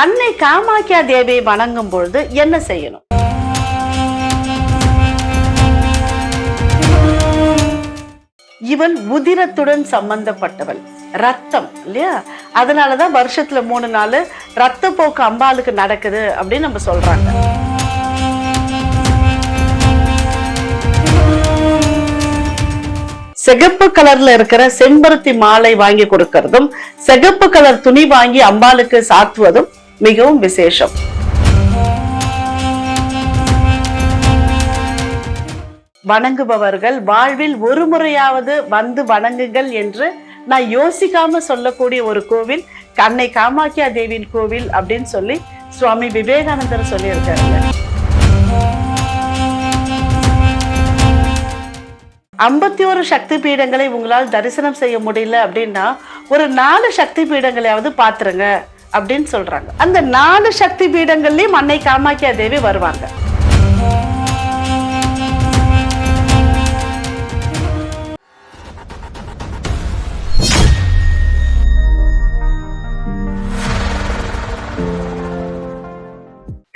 அன்னை காமாக்கியா தேவியை வணங்கும் பொழுது என்ன செய்யணும்? இவள் உதிரத்துடன் சம்பந்தப்பட்டவள். ரத்தம் இல்லையா? அதனாலதான் வருஷத்துல மூணு நாள் ரத்த போக்கு அம்பாளுக்கு நடக்குது அப்படின்னு நம்ம சொல்றாங்க. சிகப்பு கலர்ல இருக்கிற செம்பருத்தி மாலை வாங்கி கொடுக்கறதும் சிகப்பு கலர் துணி வாங்கி அம்பாளுக்கு சாத்துவதும் மிகவும் விசேஷம். வணங்குபவர்கள் வாழ்வில் ஒரு முறையாவது வந்து வணங்குங்கள் என்று நான் யோசிக்காம சொல்லக்கூடிய ஒரு கோவில் கண்ணை காமாக்கியா தேவியின் கோவில் அப்படின்னு சொல்லி சுவாமி விவேகானந்தர் சொல்லியிருக்காருங்க. ஐம்பத்தி ஒரு சக்தி பீடங்களை உங்களால் தரிசனம் செய்ய முடியல அப்படின்னா ஒரு நாலு சக்தி பீடங்களையாவது பாத்துருங்க அப்படின்னு சொல்றாங்க. அந்த நாலு சக்தி பீடங்கள்லயும் அன்னை காமாக்கியா தேவி வருவாங்க.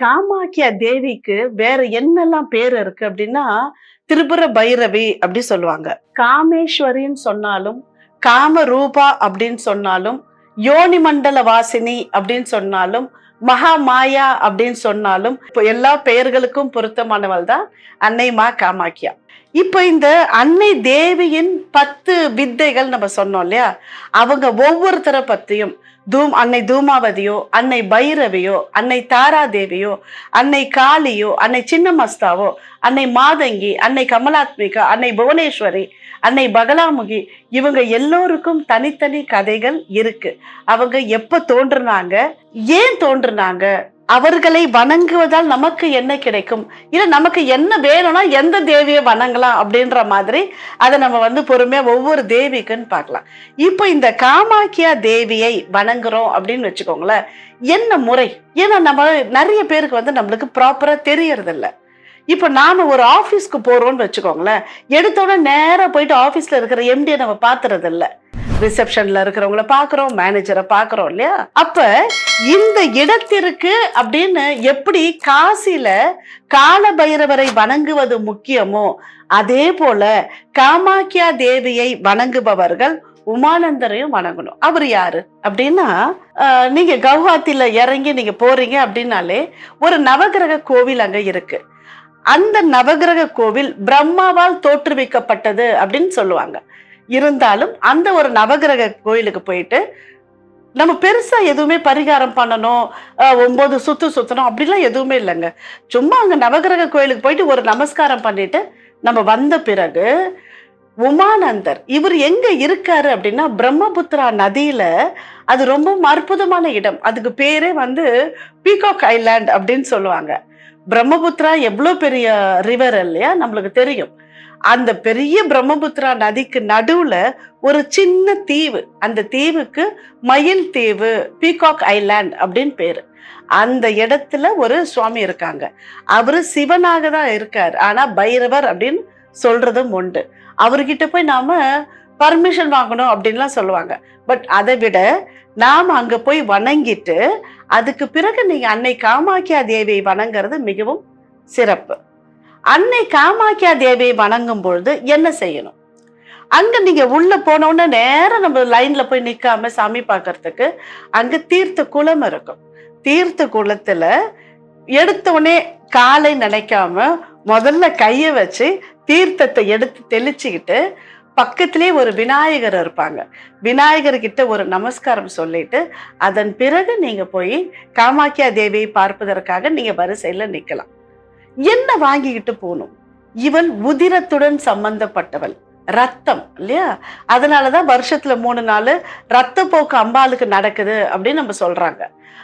காமாக்கியா தேவிக்கு வேற என்னெல்லாம் பேர் இருக்கு அப்படின்னா திரிபுர பைரவி அப்படி சொல்லுவாங்க. காமேஸ்வரின்னு சொன்னாலும் காம ரூபா அப்படின்னு சொன்னாலும் யோனி மண்டல வாசினி அப்படின்னு சொன்னாலும் மகா மாயா அப்படின்னு சொன்னாலும் இப்போ எல்லா பெயர்களுக்கும் பொருத்தமானவள் தான் அன்னை மா காமாக்கியா. இப்போ இந்த அன்னை தேவியின் பத்து வித்தைகள் நம்ம சொன்னோம் இல்லையா? அவங்க ஒவ்வொருத்தரை பற்றியும் தூம் அன்னை தூமாவதியோ அன்னை பைரவியோ அன்னை தாராதேவியோ அன்னை காளியோ அன்னை சின்னமஸ்தாவோ அன்னை மாதங்கி அன்னை கமலாத்மிகா அன்னை புவனேஸ்வரி அன்னை பகலாமுகி இவங்க எல்லோருக்கும் தனித்தனி கதைகள் இருக்கு. அவங்க எப்போ தோன்றுனாங்க? ஏன் தோன்றுனாங்க? அவர்களை வணங்குவதால் நமக்கு என்ன கிடைக்கும்? இல்ல நமக்கு என்ன வேணும்னா எந்த தேவியை வணங்கலாம் அப்படின்ற மாதிரி அதை நம்ம வந்து பொறுமையா ஒவ்வொரு தேவிக்குன்னு பார்க்கலாம். இப்போ இந்த காமாக்கியா தேவியை வணங்குறோம் அப்படின்னு வச்சுக்கோங்களேன். என்ன முறை? ஏன்னா நம்ம நிறைய பேருக்கு வந்து நம்மளுக்கு ப்ராப்பரா தெரியறதில்ல. இப்போ நாம் ஒரு ஆஃபீஸ்க்கு போகிறோன்னு வச்சுக்கோங்களேன். எடுத்தோடனே நேராக போயிட்டு ஆஃபீஸில் இருக்கிற எம்டியை நம்ம பார்த்துறதில்ல ரிசப்ஷன்ல இருக்கிறவங்கள பாக்குறோம் மேனேஜரை பாக்குறோம் இல்லையா? அப்ப இந்த இடத்திற்கு அப்படின்னு எப்படி காசில கால பைரவரை வணங்குவது முக்கியமோ அதே போல காமாக்கியா தேவியை வணங்குபவர்கள் உமானந்தரையும் வணங்கணும். அவர் யாரு? அப்படின்னா நீங்க கவுஹாத்தில இறங்கி நீங்க போறீங்க அப்படின்னாலே ஒரு நவகிரக கோவில் அங்க இருக்கு. அந்த நவகிரக கோவில் பிரம்மாவால் தோற்றுவிக்கப்பட்டது அப்படின்னு சொல்லுவாங்க. இருந்தாலும் அந்த ஒரு நவகிரக கோயிலுக்கு போயிட்டு நம்ம பெருசாக எதுவுமே பரிகாரம் பண்ணணும் ஒம்பது சுற்று சுத்து சுத்தணும் அப்படிலாம் எதுவுமே இல்லைங்க. சும்மா அங்கே நவகிரக கோயிலுக்கு போயிட்டு ஒரு நமஸ்காரம் பண்ணிட்டு நம்ம வந்த பிறகு உமானந்தர் இவர் எங்க இருக்காரு அப்படின்னா பிரம்மபுத்திரா நதியில அது ரொம்ப அற்புதமான இடம். அதுக்கு பேரே வந்து பீகாக் ஐலாண்ட் அப்படின்னு சொல்லுவாங்க. பிரம்மபுத்திரா எவ்வளோ பெரிய ரிவர் இல்லையா? நம்மளுக்கு தெரியும். அந்த பெரிய பிரம்மபுத்திரா நதிக்கு நடுவுல ஒரு சின்ன தீவு. அந்த தீவுக்கு மயில் தீவு பீகாக் ஐலாண்ட் அப்படின்னு பேரு. அந்த இடத்துல ஒரு சுவாமி இருக்காங்க. அவரு சிவனாக தான் இருக்கார். ஆனா பைரவர் அப்படின்னு சொல்றதும் உண்டு. அவர்கிட்ட போய் நாம பர்மிஷன் வாங்கணும் அப்படின்லாம் சொல்லுவாங்க. பட் அதை விட நாம் அங்க போய் வணங்கிட்டு அதுக்கு பிறகு நீங்க அன்னை காமாக்கியா தேவியை வணங்குறது மிகவும் சிறப்பு. அன்னை காமாக்கியா தேவியை வணங்கும் பொழுது என்ன செய்யணும்? அங்க நீங்க உள்ள போனோடனே நேரம் நம்ம லைன்ல போய் நிக்காம சாமி பார்க்கறதுக்கு அங்க தீர்த்த குளம் இருக்கும். தீர்த்த குளத்துல எடுத்தோடனே காலை நினைக்காம முதல்ல கையை வச்சு தீர்த்தத்தை எடுத்து தெளிச்சுக்கிட்டு பக்கத்திலே ஒரு விநாயகர் இருப்பாங்க. விநாயகர் கிட்ட ஒரு நமஸ்காரம் சொல்லிட்டு அதன் பிறகு நீங்க போய் காமாக்கியா தேவியை பார்ப்பதற்காக நீங்க வரிசையில நிக்கலாம். என்ன வாங்கிக்கிட்டு போகணும்? இவள் உதிரத்துடன் சம்பந்தப்பட்டவள். ரத்தம் இல்லையா? அதனாலதான் வருஷத்துல மூணு நாள் ரத்த போக்கு அம்பாளுக்கு நடக்குது அப்படின்னு நம்ம சொல்றாங்க.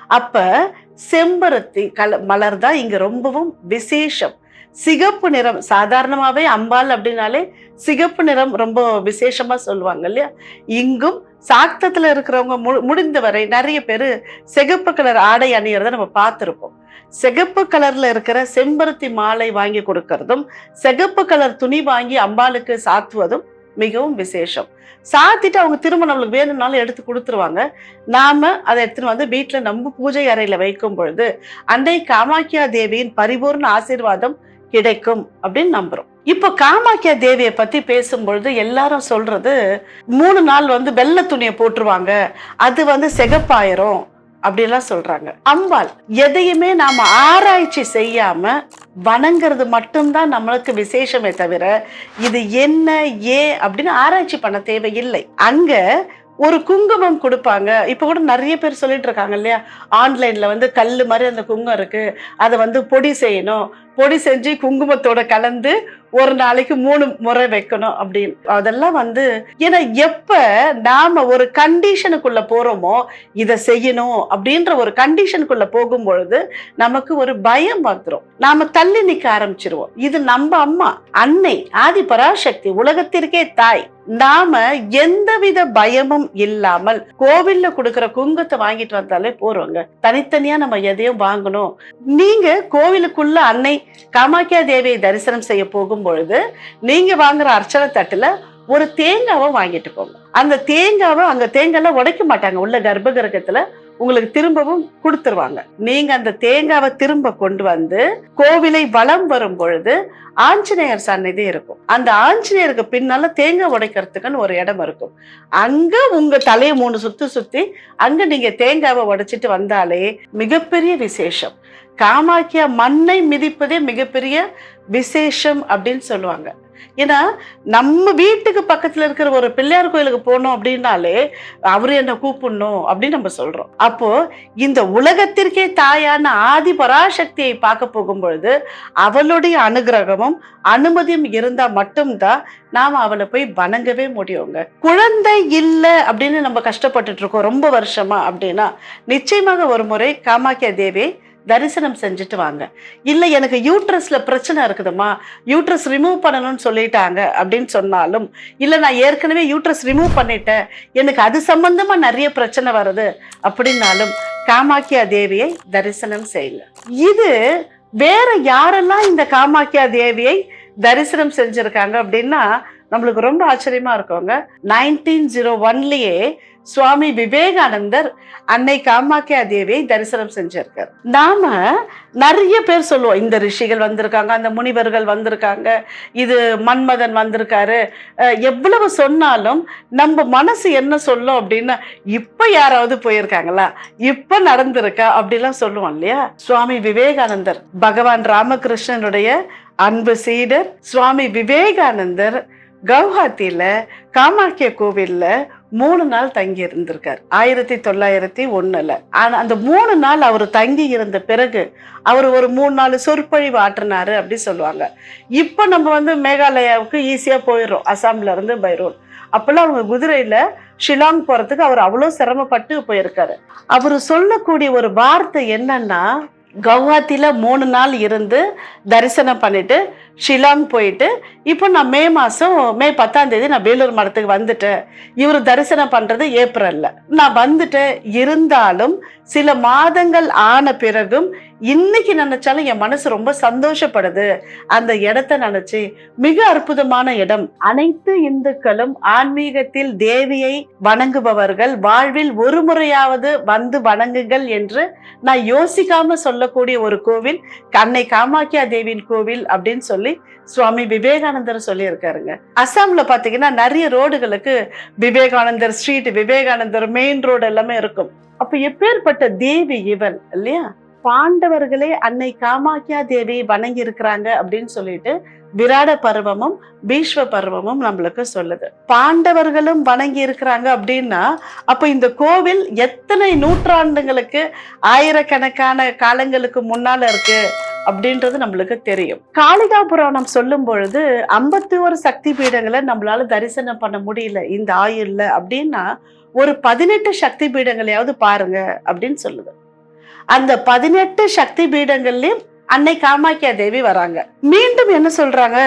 அப்ப செம்பருத்தி கல மலர் தான் இங்க ரொம்பவும் விசேஷம். சிகப்பு நிறம் சாதாரணமாகவே அம்பாள் அப்படின்னாலே சிகப்பு நிறம் ரொம்ப விசேஷமாக சொல்லுவாங்க இல்லையா? இங்கும் சாக்தத்தில் இருக்கிறவங்க மு- முடிந்தவரை நிறைய பேர் சிகப்பு கலர் ஆடை அணியிறத நம்ம பார்த்துருப்போம். சிகப்பு கலரில் இருக்கிற செம்பருத்தி மாலை வாங்கி கொடுக்கறதும் சிகப்பு கலர் துணி வாங்கி அம்பாளுக்கு சாத்துவதும் மிகவும் விசேஷம். சாத்திட்டு அவங்க திரும்ப நம்மளுக்கு வேணும்னாலும் எடுத்து கொடுத்துருவாங்க. நாம அதை எடுத்துன்னு வந்து வீட்டில் நம்ம பூஜை அறையில் வைக்கும் பொழுது அன்னை காமாக்கியா தேவியின் பரிபூர்ண ஆசீர்வாதம் கிடைக்கும் அப்படின்னு நம்புகிறோம் இப்போ காமாக்கியா தேவியை பற்றி பேசும்பொழுது எல்லாரும் சொல்றது மூணு நாள் வந்து வெள்ளை துணியை போட்டுருவாங்க அது வந்து சிகப்பாயிரும் அப்படிலாம் சொல்றாங்க. அம்பாள் எதையுமே நாம ஆராய்ச்சி செய்யாம வணங்குறது மட்டும்தான் நம்மளுக்கு விசேஷமே தவிர இது என்ன ஏன் அப்படின்னு ஆராய்ச்சி பண்ண தேவையில்லை. அங்க ஒரு குங்குமம் கொடுப்பாங்க. இப்போ கூட நிறைய பேர் சொல்லிட்டு இருக்காங்க இல்லையா? ஆன்லைனில் வந்து கல் மாதிரி அந்த குங்குமம் இருக்கு. அதை வந்து பொடி செய்யணும். பொடி செஞ்சு குங்குமத்தோட கலந்து ஒரு நாளைக்கு மூணு முறை வைக்கணும் அப்படின்னு அதெல்லாம் வந்து ஏன்னா எப்ப நாம ஒரு கண்டிஷனுக்குள்ள போறோமோ இதை செய்யணும் அப்படின்ற ஒரு கண்டிஷனுக்குள்ள போகும் பொழுது நமக்கு ஒரு பயம் வந்துடும் நாம தள்ளி நிக்க ஆரம்பிச்சிருவோம். இது நம்ம அம்மா அன்னை ஆதி பராசக்தி உலகத்திற்கே தாய். நாம எந்தவித பயமும் இல்லாமல் கோவில்ல கொடுக்குற குங்குத்தை வாங்கிட்டு வந்தாலே போறோங்க தனித்தனியா நம்ம எதையும் வாங்கணும். நீங்க கோவிலுக்குள்ள அன்னை காமாக்கியா தேவியை தரிசனம் செய்ய போகும் பொழுது நீங்க வாங்குற அர்ச்சனை தட்டுல ஒரு தேங்காவை வாங்கிட்டு போங்க. அந்த தேங்காவை அங்க தேங்காய்லாம் உடைக்க மாட்டாங்க. உள்ள கர்ப்ப கிரகத்துல உங்களுக்கு திரும்பவும் கொடுத்துருவாங்க. நீங்க அந்த தேங்காவை திரும்ப கொண்டு வந்து கோவிலை வலம் வரும் பொழுது ஆஞ்சநேயர் சன்னதி இருக்கும். அந்த ஆஞ்சநேயருக்கு பின்னால தேங்காய் உடைக்கிறதுக்குன்னு ஒரு இடம் இருக்கும். அங்க உங்க தலையை மூணு சுத்தி சுத்தி அங்க நீங்க தேங்காவை உடைச்சிட்டு வந்தாலே மிகப்பெரிய விசேஷம். காமாக்கியா மண்ணை மிதிப்பதே மிகப்பெரிய விசேஷம் அப்படின்னு சொல்லுவாங்க. ஏன்னா நம்ம வீட்டுக்கு பக்கத்துல இருக்கிற ஒரு பிள்ளையார் கோயிலுக்கு போனோம் அப்படின்னாலே அவரு என்ன கூப்பிடணும் அப்படின்னு நம்ம சொல்றோம். அப்போ இந்த உலகத்திற்கே தாயான ஆதி பராசக்தியை பார்க்க போகும்பொழுது அவளுடைய அனுகிரகமும் அனுமதியும் இருந்தா மட்டும்தான் நாம அவளை போய் வணங்கவே முடியுங்க. குழந்தை இல்லை அப்படின்னு நம்ம கஷ்டப்பட்டுட்டு இருக்கோம் ரொம்ப வருஷமா அப்படின்னா நிச்சயமாக ஒரு முறை காமாக்கியா தேவி தரிசனம் செஞ்சுட்டு வாங்க. இல்லை எனக்கு யூட்ரஸ்ல பிரச்சனை இருக்குதுமா யூட்ரஸ் ரிமூவ் பண்ணணும்னு சொல்லிட்டாங்க அப்படின்னு சொன்னாலும் இல்லை நான் ஏற்கனவே யூட்ரஸ் ரிமூவ் பண்ணிட்டேன். எனக்கு அது சம்மந்தமாக நிறைய பிரச்சனை வருது அப்படின்னாலும் காமாக்கியா தேவியை தரிசனம் செய்யுங்க இது வேற யாரெல்லாம் இந்த காமாக்கியா தேவியை தரிசனம் செஞ்சுருக்காங்க அப்படின்னா நம்மளுக்கு ரொம்ப ஆச்சரியமா இருக்கோங்க. நைன்டீன் ஜீரோ oh ஒன்லயே சுவாமி விவேகானந்தர் அன்னை காமாக்கியா தேவியை தரிசனம் செஞ்சிருக்கார். நாம நிறைய பேர் சொல்லுவோம் இந்த ரிஷிகள் வந்திருக்காங்க அந்த முனிவர்கள் வந்திருக்காங்க இது மன்மதன் வந்திருக்காரு. எவ்வளவு சொன்னாலும் நம்ம மனசு என்ன சொல்லும் அப்படின்னா இப்ப யாராவது போயிருக்காங்களா? இப்ப நடந்திருக்கா? அப்படிலாம் சொல்லுவோம் இல்லையா? சுவாமி விவேகானந்தர் பகவான் ராமகிருஷ்ணனுடைய அன்பு சீடர் சுவாமி விவேகானந்தர் கவுஹாத்தியில காமாக்கிய கோவில்ல மூணு நாள் தங்கி இருந்திருக்கார். ஆயிரத்தி தொள்ளாயிரத்தி ஒன்றில் ஆனால் அந்த மூணு நாள் அவர் தங்கி இருந்த பிறகு அவர் ஒரு மூணு நாலு சொற்பொழிவு ஆற்றினாரு அப்படி சொல்லுவாங்க. இப்போ நம்ம வந்து மேகாலயாவுக்கு ஈஸியாக போயிடுறோம். அசாம்லேருந்து பைரோன் அப்போல்லாம் அவங்க குதிரையில் ஷிலாங் போகிறதுக்கு அவர் அவ்வளோ சிரமப்பட்டு போயிருக்காரு. அவர் சொல்லக்கூடிய ஒரு வார்த்தை என்னன்னா கவுஹாத்தியில் மூணு நாள் இருந்து தரிசனம் பண்ணிட்டு ஷிலாங் போயிட்டு இப்போ நான் மே மாதம் மே பத்தாம் தேதி நான் வேலூர் மடத்துக்கு வந்துட்டேன். இவர் தரிசனம் பண்ணுறது ஏப்ரலில். நான் வந்துட்டேன். இருந்தாலும் சில மாதங்கள் ஆன பிறகும் இன்னைக்கு நினைச்சாலும் என் மனசு ரொம்ப சந்தோஷப்படுது. அந்த இடத்த நினைச்சு மிக அற்புதமான இடம். அனைத்து இந்துக்களும் ஆன்மீகத்தில் தேவியை வணங்குபவர்கள் வாழ்வில் ஒரு முறையாவது வந்து வணங்குங்கள் என்று நான் யோசிக்காம சொல்லக்கூடிய ஒரு கோவில் கண்ணை காமாக்கியா தேவியின் கோவில் அப்படின்னு சொல்லி சுவாமி விவேகானந்தர் சொல்லியிருக்காருங்க. அசாம்ல பாத்தீங்கன்னா நிறைய ரோடுகளுக்கு Vivekanandar street Vivekanandar main road எல்லாமே இருக்கும். அப்ப எப்பேற்பட்ட தேவி இவள் இல்லையா? பாண்டவர்களே அன்னை காமாக்கியா தேவி வணங்கி இருக்கிறாங்க அப்படின்னு சொல்லிட்டு விராட பருவமும் பீஷ்வ பருவமும் நம்மளுக்கு சொல்லுது. பாண்டவர்களும் வணங்கி இருக்கிறாங்க அப்படின்னா அப்ப இந்த கோவில் எத்தனை நூற்றாண்டுங்களுக்கு ஆயிரக்கணக்கான காலங்களுக்கு முன்னால இருக்கு அப்படின்றது நம்மளுக்கு தெரியும். காளிகா புராணம் சொல்லும் பொழுது ஐம்பத்தி ஒரு சக்தி பீடங்களை நம்மளால தரிசனம் பண்ண முடியல இந்த ஆயுள்ல. அப்படின்னா ஒரு பதினெட்டு சக்தி பீடங்களையாவது பாருங்க அப்படின்னு சொல்லுது. அந்த பதினெட்டு சக்தி பீடங்கள்லயும் அன்னை காமாக்கியா தேவி வராங்க. மீண்டும் என்ன சொல்றாங்க?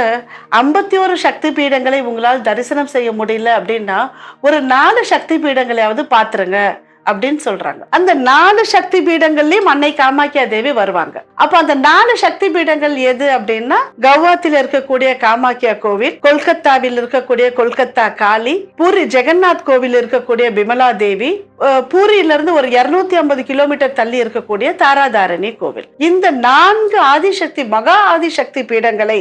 ஐம்பத்தி ஒரு சக்தி பீடங்களை உங்களால் தரிசனம் செய்ய முடியல அப்படின்னா ஒரு நாலு சக்தி பீடங்களையாவது பாத்துருங்க. அப்படின்னு சொல்றாங்க. அந்த நாலு சக்தி பீடங்கள்லயும் அன்னை காமாக்கியா தேவி வருவாங்க. அப்ப அந்த நாலு சக்தி பீடங்கள் எது அப்படின்னா கவுஹாத்தில இருக்கக்கூடிய காமாக்கியா கோவில் கொல்கத்தாவில் இருக்கக்கூடிய கொல்கத்தா காளி பூரி ஜெகநாத் கோவில் இருக்கக்கூடிய பிமலா தேவி பூரியில இருந்து ஒரு இருநூத்தி ஐம்பது கிலோமீட்டர் தள்ளி இருக்கக்கூடிய தாராதாரணி கோவில். இந்த நான்கு ஆதிசக்தி மகா ஆதிசக்தி பீடங்களை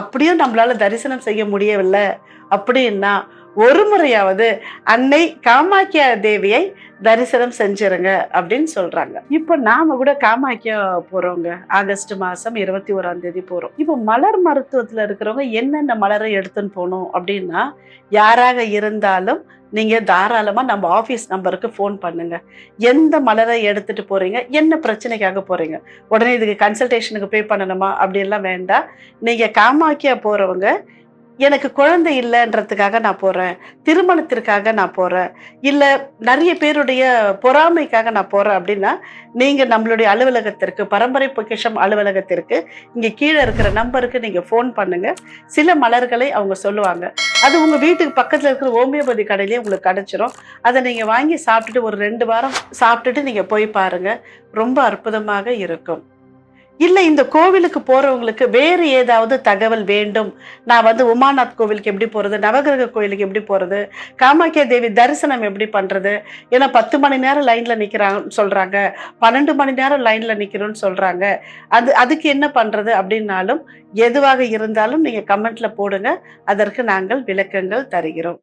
அப்படியும் நம்மளால தரிசனம் செய்ய முடியவில்லை அப்படின்னா ஒரு முறையாவது அன்னை காமாக்கியா தேவியை தரிசனம் செஞ்சிருங்க அப்படின்னு சொல்றாங்க. இப்போ நாம கூட காமாக்கியா போறோங்க. ஆகஸ்ட் மாசம் இருபத்தி ஓராம் தேதி போறோம். இப்போ மலர் மருத்துவத்துல இருக்கிறவங்க என்னென்ன மலரை எடுத்துன்னு போகணும் அப்படின்னா யாராக இருந்தாலும் நீங்க தாராளமா நம்ம ஆஃபீஸ் நம்பருக்கு ஃபோன் பண்ணுங்க. எந்த மலரை எடுத்துட்டு போறீங்க? என்ன பிரச்சனைக்காக போறீங்க? உடனே இதுக்கு கன்சல்டேஷனுக்கு பே பண்ணணுமா? அப்படின்லாம் வேண்டாம். நீங்க காமாக்கியா போறவங்க எனக்கு குழந்தை இல்லைன்றதுக்காக நான் போகிறேன் திருமணத்திற்காக நான் போகிறேன் இல்லை நிறைய பேருடைய பொறாமைக்காக நான் போகிறேன் அப்படின்னா நீங்கள் நம்மளுடைய அலுவலகத்திற்கு பரம்பரை பொக்கிஷம் அலுவலகத்திற்கு இங்கே கீழே இருக்கிற நம்பருக்கு நீங்கள் ஃபோன் பண்ணுங்கள் சில மலர்களை அவங்க சொல்லுவாங்க. அது உங்கள் வீட்டுக்கு பக்கத்தில் இருக்கிற ஹோமியோபதி கடையிலே உங்களுக்கு கிடைச்சிரும். அதை நீங்கள் வாங்கி சாப்பிட்டுட்டு ஒரு ரெண்டு வாரம் சாப்பிட்டுட்டு நீங்கள் போய் பாருங்க. ரொம்ப அற்புதமாக இருக்கும். இல்லை இந்த கோவிலுக்கு போகிறவங்களுக்கு வேறு ஏதாவது தகவல் வேண்டும். நான் வந்து உமாநாத் கோவிலுக்கு எப்படி போகிறது நவகிரக கோயிலுக்கு எப்படி போகிறது காமாக்கியா தேவி தரிசனம் எப்படி பண்ணுறது ஏன்னா பத்து மணி நேரம் லைனில் நிற்கிறாங்கன்னு சொல்கிறாங்க பன்னெண்டு மணி நேரம் லைனில் நிற்கிறோன்னு சொல்கிறாங்க அது அதுக்கு என்ன பண்ணுறது அப்படின்னாலும் எதுவாக இருந்தாலும் நீங்கள் கமெண்ட்டில் போடுங்க. அதற்கு நாங்கள் விளக்கங்கள் தருகிறோம்.